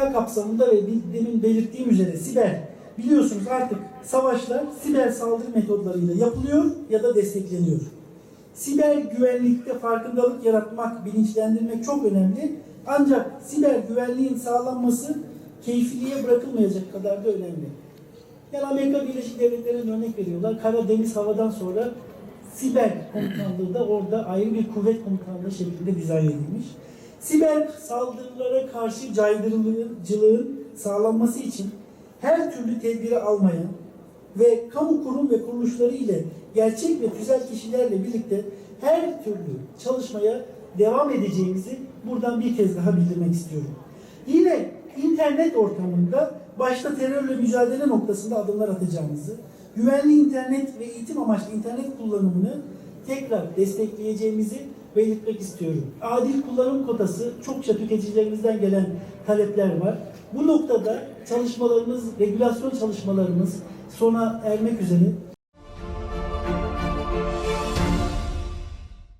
Kapsamında ve demin belirttiğim üzere siber biliyorsunuz artık savaşlar siber saldırı metodlarıyla yapılıyor ya da destekleniyor. Siber güvenlikte farkındalık yaratmak, bilinçlendirmek çok önemli. Ancak siber güvenliğin sağlanması keyfiliğe bırakılmayacak kadar da önemli. Yani Amerika Birleşik Devletleri'nin örnek veriyorlar. Kara, deniz, havadan sonra siber komutanlığı da orada ayrı bir kuvvet komutanlığı şeklinde dizayn edilmiş. Siber saldırılara karşı caydırıcılığın sağlanması için her türlü tedbiri almaya ve kamu kurum ve kuruluşları ile gerçek ve tüzel kişilerle birlikte her türlü çalışmaya devam edeceğimizi buradan bir kez daha bildirmek istiyorum. Yine internet ortamında başta terörle mücadele noktasında adımlar atacağımızı, güvenli internet ve eğitim amaçlı internet kullanımını tekrar destekleyeceğimizi belirtmek istiyorum. Adil kullanım kotası çokça tüketicilerimizden gelen talepler var. Bu noktada çalışmalarımız, regülasyon çalışmalarımız sona ermek üzere